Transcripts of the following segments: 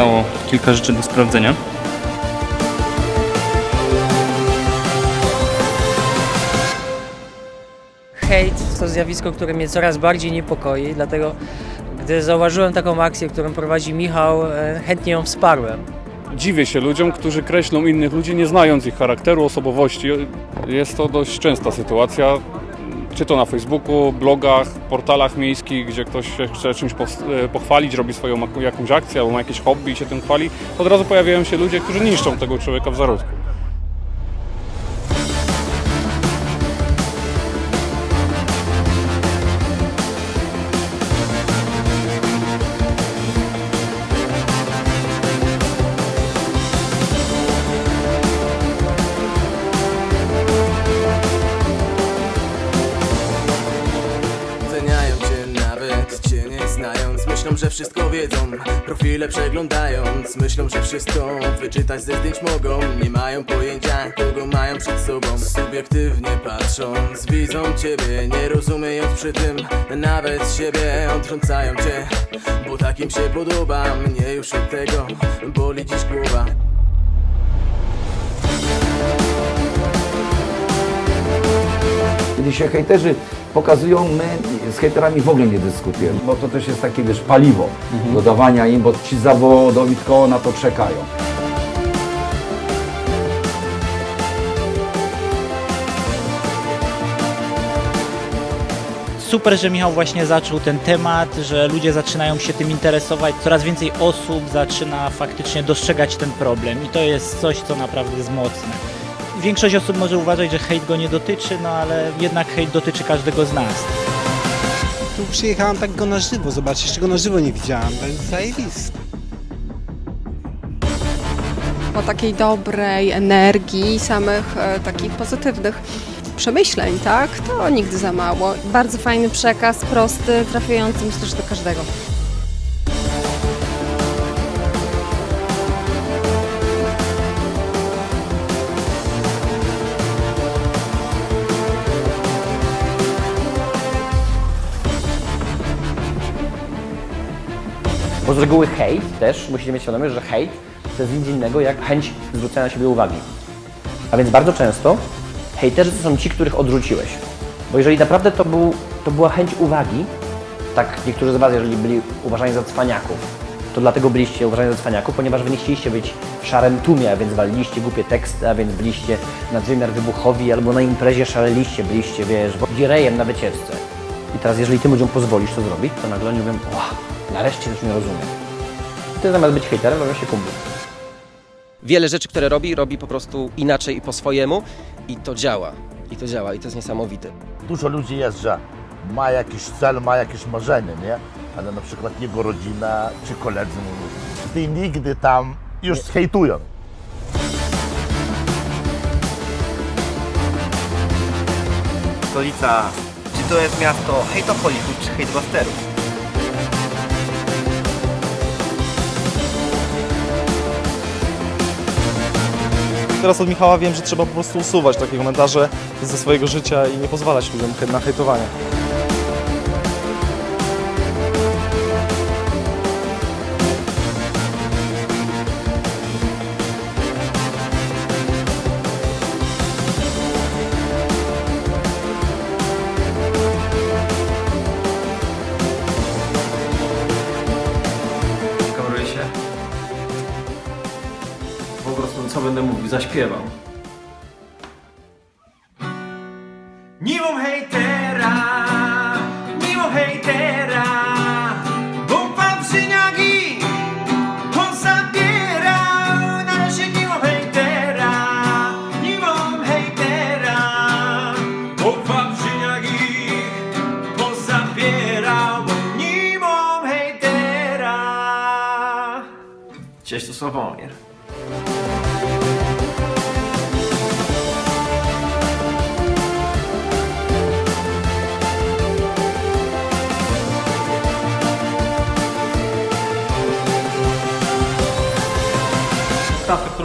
pozostało kilka rzeczy do sprawdzenia. Hejt to zjawisko, które mnie coraz bardziej niepokoi, dlatego gdy zauważyłem taką akcję, którą prowadzi Michał, e, chętnie ją wsparłem. Dziwię się ludziom, którzy kreślą innych ludzi, nie znając ich charakteru, osobowości. Jest to dość częsta sytuacja, czy to na Facebooku, blogach, portalach miejskich, gdzie ktoś się chce czymś e, pochwalić, robi swoją jakąś akcję albo ma jakieś hobby i się tym chwali. Od razu pojawiają się ludzie, którzy niszczą tego człowieka w zarodku. Myślą, że wszystko wiedzą Profile przeglądając Myślą, że wszystko wyczytać ze zdjęć mogą. Nie mają pojęcia, kogo mają przed sobą. Subiektywnie patrząc Widzą ciebie, nie rozumiejąc przy tym Nawet siebie odtrącają cię Bo takim się podoba. Mnie już od tego boli dziś głowa. Kiedy się hejterzy pokazują, my z hejterami w ogóle nie dyskutujemy, bo to też jest takie, wiesz, paliwo do dawania im, bo ci zawodowi tylko na to czekają. Super, że Michał właśnie zaczął ten temat, że ludzie zaczynają się tym interesować, coraz więcej osób zaczyna faktycznie dostrzegać ten problem i to jest coś, co naprawdę jest mocne. Większość osób może uważać, że hejt go nie dotyczy, no ale jednak hejt dotyczy każdego z nas. Tu przyjechałam tak go na żywo, zobaczyć, jeszcze go na żywo nie widziałam, to jest zajebiste. po takiej dobrej energii, samych e, takich pozytywnych przemyśleń, tak? To nigdy za mało. Bardzo fajny przekaz, prosty, trafiający myślę, że do każdego. Bo z reguły hejt też, musicie mieć świadomość, że hejt to jest nic innego jak chęć zwrócenia na siebie uwagi. A więc bardzo często hejterzy to są ci, których odrzuciłeś. Bo jeżeli naprawdę to, był, to była chęć uwagi, tak niektórzy z Was, jeżeli byli uważani za cwaniaków, to dlatego byliście uważani za cwaniaków, ponieważ Wy nie chcieliście być w szarym tłumie, a więc waliliście głupie teksty, a więc byliście nadwymiar wybuchowi albo na imprezie szaleliście, byliście, wiesz, girejem na wycieczce. Teraz, jeżeli Tym ludziom pozwolisz to zrobić, to nagle oni mówią, o, nareszcie już mnie rozumiem. I ty zamiast być hejterem, robią się kumplem. wiele rzeczy, które robi, robi po prostu inaczej i po swojemu i to działa. I to działa i to jest niesamowite. Dużo ludzi jest, że ma jakiś cel, ma jakieś marzenie, nie? Ale na przykład jego rodzina czy koledzy mówią, ty nigdy tam już hejtują. Stolica. To jest miasto hejtopolitów czy hejtbusterów? Teraz od Michała wiem, że trzeba po prostu usuwać takie komentarze ze swojego życia i nie pozwalać ludziom na hejtowanie. Co będę mówił, zaśpiewam. Miło hejtera, miło hejtera, bo pan przyniagi, on zabierał na razie miło hejtera, miło hejtera, bo pan przyniagi, on zabierał, miło hejtera. Cześć, tu Sławomir.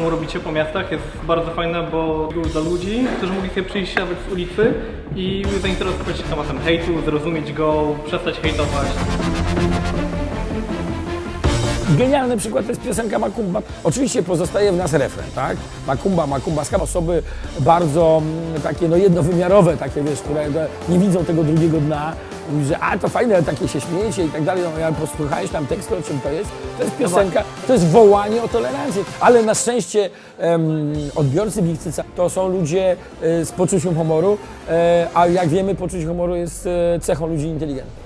Którą robicie po miastach jest bardzo fajna, bo już dla ludzi, którzy mogli sobie przyjść nawet z ulicy i zainteresować się tematem hejtu, zrozumieć go, przestać hejtować. Genialny przykład to jest piosenka Makumba. Oczywiście pozostaje w nas refren, tak? Makumba, Makumba, skam. Osoby bardzo mm, takie no jednowymiarowe, takie wiesz, które nie widzą tego drugiego dna. Mówi, że a to fajne, ale takie się śmiejecie i tak dalej. No ja posłuchałeś tam tekstu, o czym to jest. To jest piosenka, to jest wołanie o tolerancję. Ale na szczęście em, odbiorcy Big Cyca to są ludzie e, z poczuciem humoru, e, a jak wiemy, poczucie humoru jest e, cechą ludzi inteligentnych.